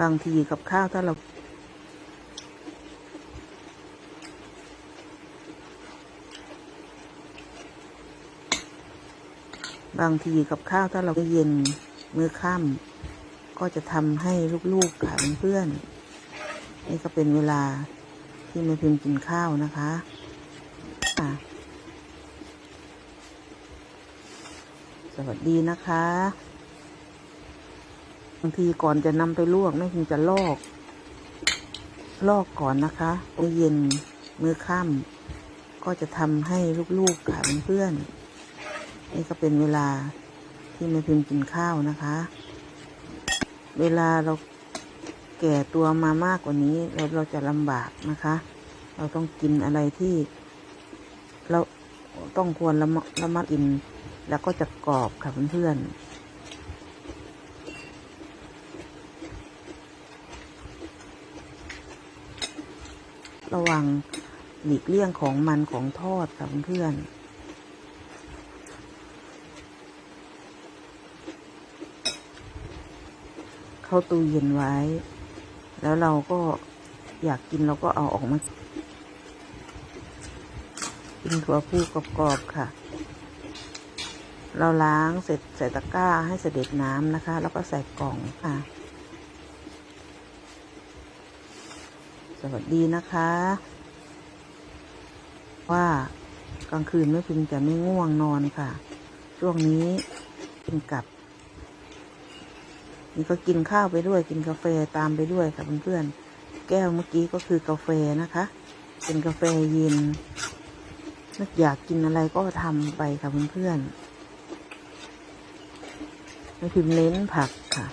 บางทีกับข้าวถ้าเราบางทีกับข้าวถ้าเราเย็นมื้อค่ำก็จะทำให้ลูกๆค่ะเพื่อนนี่ก็เป็นเวลาที่แม่พิมพ์กินข้าวนะคะสวัสดีนะคะ บางทีก่อนจะนำไปลวกแม่พิมจะลอก ลอกก่อนนะคะมื้อเย็นมื้อค่ำก็จะทำให้ลูกๆค่ะเพื่อนๆนี่ก็เป็นเวลาที่แม่พิมกินข้าวนะคะ เวลาเราแก่ตัวมามากกว่านี้เราเราจะลำบากนะคะ เราต้องกินอะไรที่ เราต้องควรละมัดละมัดกิน แล้วก็จะกรอบค่ะเพื่อนๆ ระวังหลีกเลี่ยงของมันของทอดค่ะเพื่อนเข้าตู้เย็นไว้ แล้วเราก็อยากกินเราก็เอาออกมากินถั่วพูกรอบๆค่ะ เราล้างเสร็จใส่ตะกร้าให้เสด็จน้ำนะคะ แล้วก็ใส่กล่องค่ะ สวัสดีนะคะ ว่ากลางคืนไม่พิมจะไม่ง่วงนอนค่ะ ช่วงนี้กินกับ นี่ก็กินข้าวไปด้วยกินกาแฟตามไปด้วยค่ะเพื่อนๆแก้วเมื่อกี้ก็คือกาแฟนะคะ เป็นกาแฟเย็นนึกอยากกินอะไรก็ทำไปค่ะเพื่อนๆไม่พิมเน้นผักค่ะ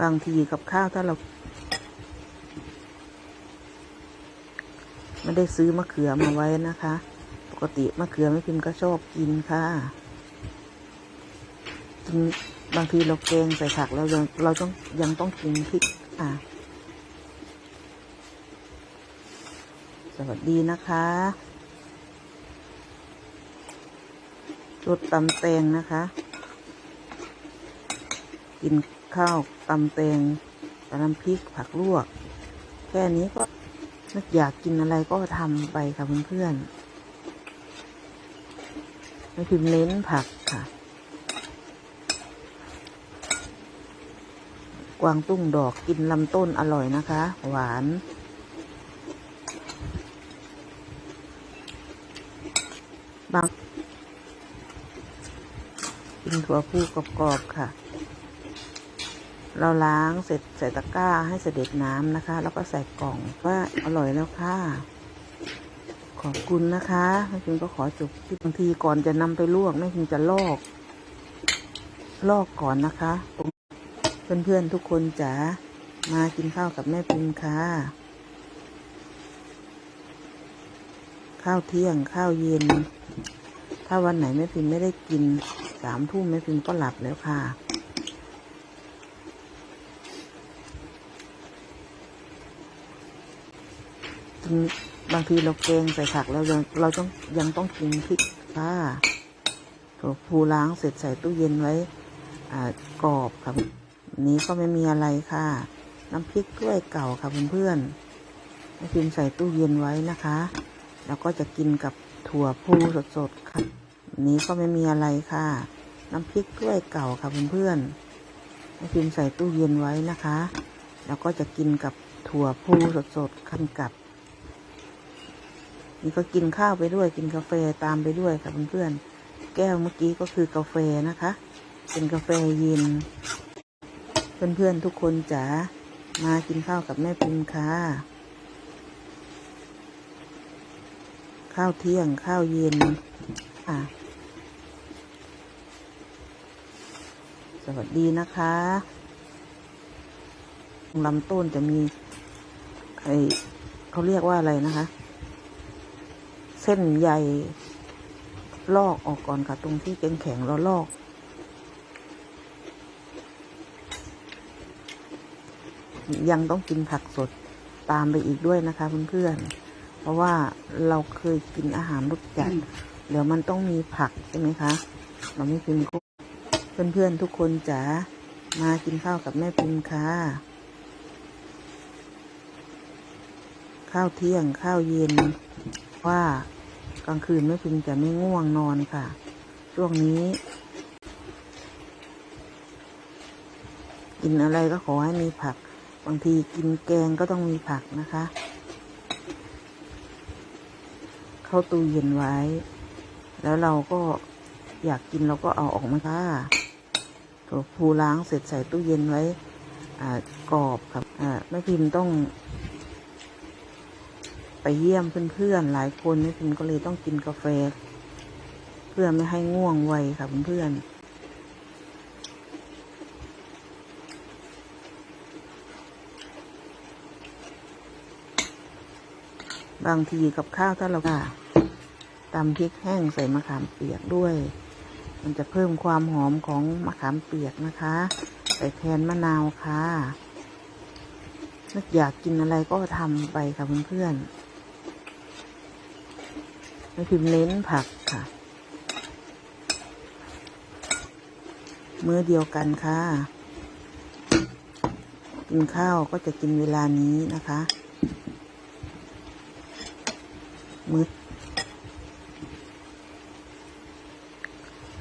บางทีกับข้าวถ้าเราไม่ได้ซื้อมะเขือมาไว้นะคะ ปกติมะเขือไม่พิมพ์ก็ชอบกินค่ะกินบางทีเราแกงใส่ผักเรายังเราต้องยังต้องกินพริกอะ สวัสดีนะคะรสตำแตงนะคะ กิน ข้าวตำแตงกับน้ำพริกผักลวก แค่นี้ก็นึกอยากกินอะไรก็ทำไปค่ะเพื่อนๆไม่พิมเน้นผักค่ะ กวางตุ้งดอกกินลำต้นอร่อยนะคะ หวานบางกินถั่วพูกรอบๆค่ะ เราล้างเสร็จใส่ตะกร้าให้เสด็จน้ำนะคะ แล้วก็ใส่กล่องว่าอร่อยแล้วค่ะ ขอบคุณนะคะแม่พิมก็ขอจบคลิปบางทีก่อนจะนำไปลวกแม่พิมจะลอก ลอกก่อนนะคะเพื่อนๆทุกคนจ๋ามากินข้าวกับแม่พิมค่ะข้าวเที่ยงข้าวเย็น ถ้าวันไหนแม่พิมไม่ได้กินสามทุ่มแม่พิมก็หลับแล้วค่ะ กินบางทีเราแกงใส่ผักเรายังเราต้องยังต้องกินพริกค่ะถั่วพูล้างเสร็จใส่ตู้เย็นไว้กรอบครับ นี้ก็ไม่มีอะไรค่ะ น้ำพริกถ้วยเก่าค่ะเพื่อนๆให้พิมใส่ตู้เย็นไว้นะคะ แล้วก็จะกินกับถั่วพูสดๆค่ะนี้ก็ไม่มีอะไรค่ะ น้ำพริกถ้วยเก่าค่ะเพื่อนๆให้พิมใส่ตู้เย็นไว้นะคะ แล้วก็จะกินกับถั่วพูสดๆขั้นกับ นี่ก็กินข้าวไปด้วยกินกาแฟตามไปด้วยค่ะเพื่อนๆแก้วเมื่อกี้ก็คือกาแฟนะคะ เป็นกาแฟเย็น เพื่อนๆทุกคนจ๋ามากินข้าวกับแม่พิมค่ะ ข้าวเที่ยงข้าวเย็นอะสวัสดีนะคะลำต้นจะมีไอเขาเรียกว่าอะไรนะคะ เส้นใยลอกออกก่อนค่ะ ตรงที่แข็งแข็งๆแล้วลอก ยังต้องกินผักสดตามไปอีกด้วยนะคะเพื่อนๆเพราะว่าเราเคยกินอาหารรสจัดเดี๋ยวมันต้องมีผักใช่ไหมคะ เราไม่พิมพ์ก็เพื่อนๆทุกคนจ๋ามากินข้าวกับแม่พิมพ์ค่ะ ข้าวเที่ยงข้าวเย็น ว่ากลางคืนแม่พิมจะไม่ง่วงนอนค่ะ ช่วงนี้ กินอะไรก็ขอให้มีผัก บางทีกินแกงก็ต้องมีผักนะคะ เข้าตู้เย็นไว้ แล้วเราก็อยากกินเราก็เอาออกมาค่ะตัวผูล้างเสร็จใส่ตู้เย็นไว้อ่ากรอบครับอ่าแม่พิมพ์ต้อง ไปเยี่ยมเพื่อนๆหลายคนแม่พิมก็เลยต้องกินกาแฟ เพื่อไม่ให้ง่วงไวค่ะเพื่อนๆบางทีกับข้าวถ้าเราค่ะตำพริกแห้งใส่มะขามเปียกด้วย มันจะเพิ่มความหอมของมะขามเปียกนะคะใส่แทนมะนาวค่ะนึกอยากกินอะไรก็ทำไปค่ะเพื่อนๆ ไม่พิมพ์เน้นผักค่ะ มื้อเดียวกันค่ะ กินข้าวก็จะกินเวลานี้นะคะ มืด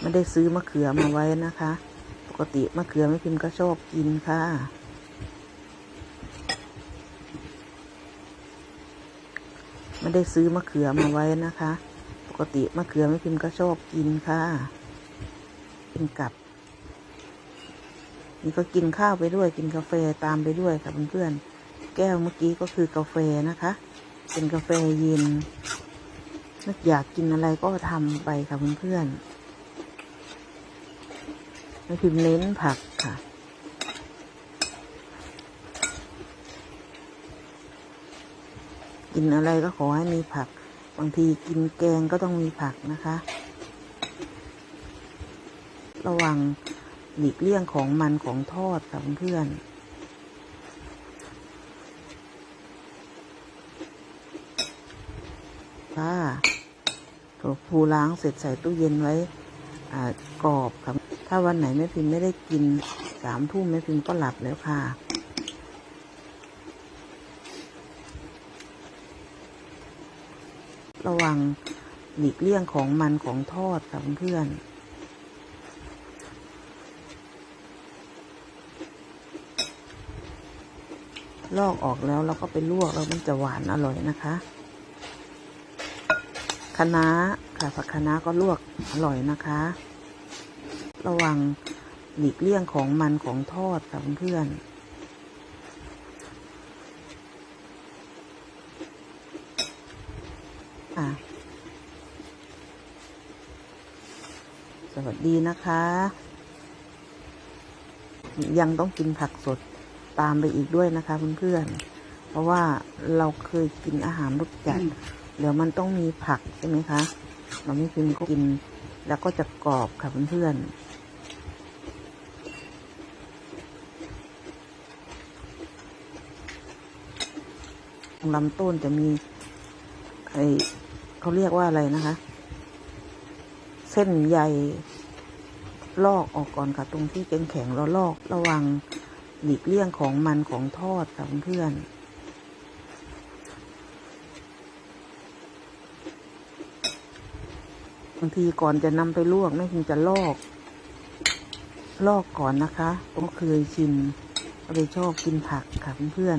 ไม่ได้ซื้อมะเขือมาไว้นะคะ ปกติมะเขือไม่พิมพ์ก็ชอบกินค่ะ ไม่ได้ซื้อมะเขือมาไว้นะคะ ปกติมะเขือไม่พิมพ์ก็ชอบกินค่ะกินกับ นี่ก็กินข้าวไปด้วยกินกาแฟตามไปด้วยค่ะเพื่อนๆแก้วเมื่อกี้ก็คือกาแฟนะคะ เป็นกาแฟเย็นนึกอยากกินอะไรก็ทำไปค่ะเพื่อนๆไม่พิมพ์เน้นผักค่ะ กินอะไรก็ขอให้มีผัก บางทีกินแกงก็ต้องมีผักนะคะ ระวังหลีกเลี่ยงของมันของทอดค่ะเพื่อนค่ะตัวผูล้างเสร็จใส่ตู้เย็นไว้กรอบครับถ้าวันไหนแม่พิมพ์ไม่ได้กินสามทุ่มแม่พิมพ์ก็หลับแล้วค่ะ ระวังหลีกเลี่ยงของมันของทอดค่ะเพื่อนลอกออกแล้วเราก็ไปลวกแล้วมันจะหวานอร่อยนะคะคะน้าค่ะผักคะน้าก็ลวกอร่อยนะคะ ระวังหลีกเลี่ยงของมันของทอดค่ะเพื่อนๆ สวัสดีนะคะ ยังต้องกินผักสดตามไปอีกด้วยนะคะเพื่อนๆเพราะว่าเราเคยกินอาหารรสจัดเดี๋ยวมันต้องมีผักใช่ไหมคะ เราไม่พิมก็กิน แล้วก็จะกรอบค่ะเพื่อนๆลำต้นจะมีไอเขาเรียกว่าอะไรนะคะ เส้นใยลอกออกก่อนค่ะ ตรงที่แข็งเราลอกระวังหลีกเลี่ยงของมันของทอดค่ะเพื่อนบางทีก่อนจะนำไปลวกแม่พิมจะลอก ลอกก่อนนะคะต้องเคยชิมเลยชอบกินผักค่ะเพื่อน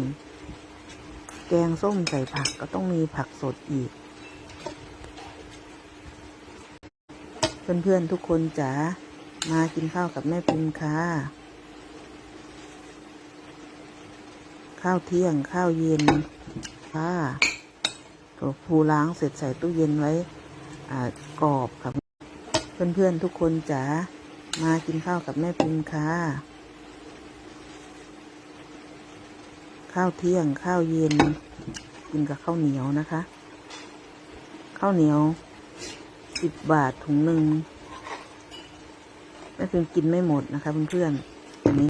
ๆแกงส้มใส่ผักก็ต้องมีผักสดอีก เพื่อนๆทุกคนจ๋ามากินข้าวกับแม่พิมค่ะ ข้าวเที่ยงข้าวเย็นค่ะตัวผูล้างเสร็จใส่ตู้เย็นไว้กรอบครับเพื่อนๆทุกคนจ๋ามากินข้าวกับแม่พิมพ์ค่ะ ข้าวเที่ยงข้าวเย็น กินกับข้าวเหนียวนะคะ ข้าวเหนียว สิบบาทถุงหนึ่งแม่พิมกินไม่หมดนะคะเพื่อนๆอันนี้